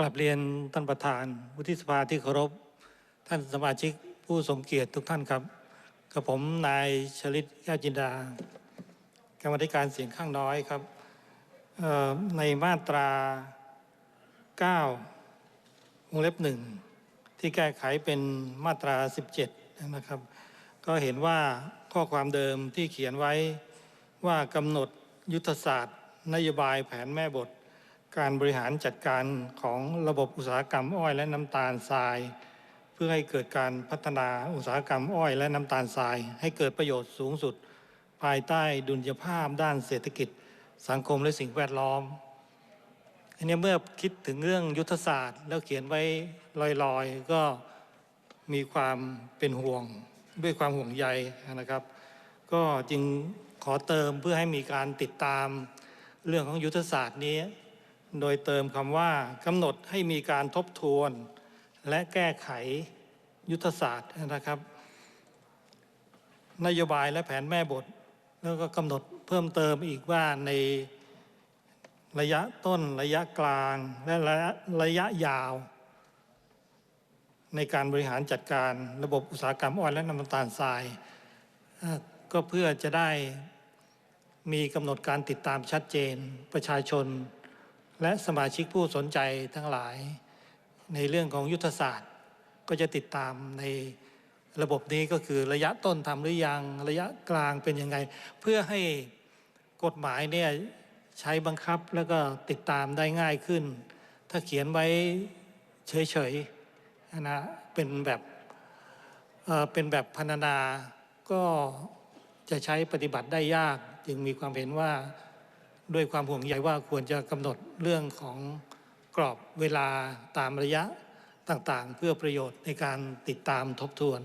กลับเรียนท่านประธานวุฒิสภาที่เคารพ ท่านสมาชิกผู้ทรงเกียรติทุกท่านครับกับผมนายชลิตแก้วจินดากรรมธิการเสียงข้างน้อยครับในมาตรา 9 วงเล็บหนึ่งที่แก้ไขเป็นมาตรา 17 นะครับ ก็เห็นว่าข้อความเดิมที่เขียนไว้ว่ากำหนดยุทธศาสตร์ นโยบายแผนแม่บท การบริหารจัดการของระบบอุตสาหกรรมอ้อยและน้ำตาลทราย เพื่อให้เกิดการพัฒนาอุตสาหกรรมอ้อยและน้ำตาลทราย ให้เกิดประโยชน์สูงสุด ภายใต้ดุลยภาพด้านเศรษฐกิจ สังคมและสิ่งแวดล้อมอันนี้เมื่อคิดถึงเรื่องยุทธศาสตร์ แล้วเขียนไว้ลอยๆ ก็มีความเป็นห่วงด้วยความห่วงใยนะครับ ก็จึงขอเติมเพื่อให้มีการติดตามเรื่องของยุทธศาสตร์นี้ โดยเติมคำว่ากำหนดให้มีการทบทวน และแก้ไขยุทธศาสตร์นะครับ นโยบายและแผนแม่บท แล้วก็กำหนดเพิ่มเติมอีกว่าในระยะต้นระยะกลางและระยะระยะยาว ในการบริหารจัดการระบบอุตสาหกรรมอ้อยและน้ำตาลทราย ก็เพื่อจะได้มีกำหนดการติดตามชัดเจนประชาชน และสมาชิกผู้สนใจทั้งหลาย ในเรื่องของยุทธศาสตร์ก็จะติดตามในระบบนี้ก็คือระยะต้นทำหรือยังระยะกลางเป็นยังไง เพื่อให้กฎหมายเนี่ยใช้บังคับแล้วก็ติดตามได้ง่ายขึ้น ถ้าเขียนไว้เฉยๆนะเป็นแบบเเป็นแบบพันนาก็จะใช้ปฏิบัติได้ยาก จึงมีความเห็นว่า ด้วยความห่วงใยว่าควรจะกำหนดเรื่องของกรอบเวลาตามระยะต่างๆ เพื่อประโยชน์ในการติดตามทบทวน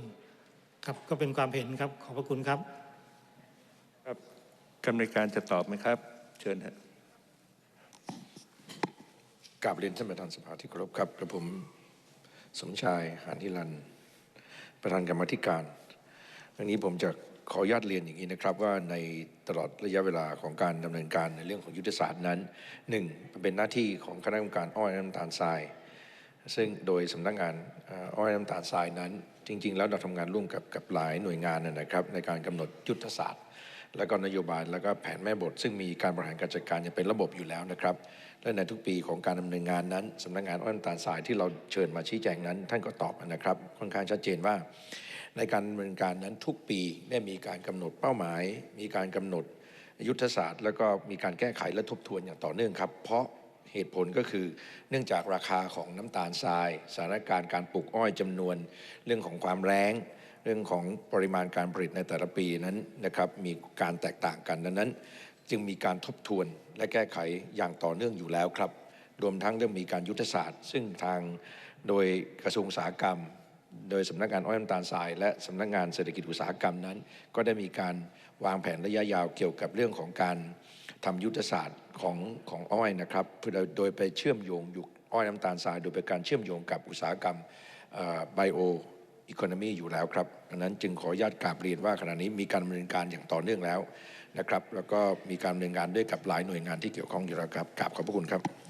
ครับก็เป็นความเห็นครับขอบพระคุณครับ ครับกรรมการจะตอบไหมครับ เชิญฮะกราบเรียนท่านประธานสภาที่เคารพครับกระผมสมชายหานทิรัน ประธานกรรมาธิการอันนี้ผมจะ ขออนุญาตเรียนอย่างนี้นะครับว่าในตลอดระยะเวลาของการดำเนินการในเรื่องของยุทธศาสตร์นั้นหนึ่งเป็นหน้าที่ของคณะกรรมการอ้อยน้ำตาลทราย ซึ่งโดยสำนักงานอ้อยน้ำตาลทรายนั้น จริง ๆ แล้วเราทำงานร่วมกับกับหลายหน่วยงานนะครับ ในการกำหนดยุทธศาสตร์ แล้วก็นโยบายแล้วก็แผนแม่บท ซึ่งมีการบริหารการจัดการอย่างเป็นระบบอยู่แล้วนะครับและในทุกปีของการดำเนินงานนั้นสำนักงานอ้อยน้ำตาลทรายที่เราเชิญมาชี้แจงนั้น ท่านก็ตอบนะครับ ค่อนข้างชัดเจนว่า ในการดำเนินการนั้นทุกปีได้มีการกำหนดเป้าหมาย มีการกำหนดยุทธศาสตร์ แล้วก็มีการแก้ไขและทบทวนอย่างต่อเนื่องครับ เพราะเหตุผลก็คือเนื่องจากราคาของน้ำตาลทราย สถานการณ์การปลูกอ้อยจำนวน เรื่องของความแรงเรื่องของปริมาณการผลิตในแต่ละปีนั้นนะครับมีการแตกต่างกันดังนั้น จึงมีการทบทวนและแก้ไขอย่างต่อเนื่องอยู่แล้วครับ รวมทั้งได้มีการยุทธศาสตร์ ซึ่งทางโดยกระทรวงอุตสาหกรรม โดยสำนักงานอ้อยน้ำตาลทราย และสำนักงานเศรษฐกิจอุตสาหกรรมนั้น ก็ได้มีการวางแผนระยะยาวเกี่ยวกับเรื่องของการทำยุทธศาสตร์ของของอ้อยนะครับเพื่อโดยไปเชื่อมโยงอยู่อ้อยน้ำตาลทราย โดยเป็นการเชื่อมโยงกับอุตสาหกรรมไบโออีโคโนมีอยู่แล้วครับดังนั้นจึงขออนุญาตกราบเรียนว่าขณะนี้มีการดำเนินการอย่างต่อเนื่องแล้วนะครับ แล้วก็มีการดำเนินงานด้วยกับหลายหน่วยงานที่เกี่ยวข้องอยู่แล้วครับกราบขอบพระคุณครับ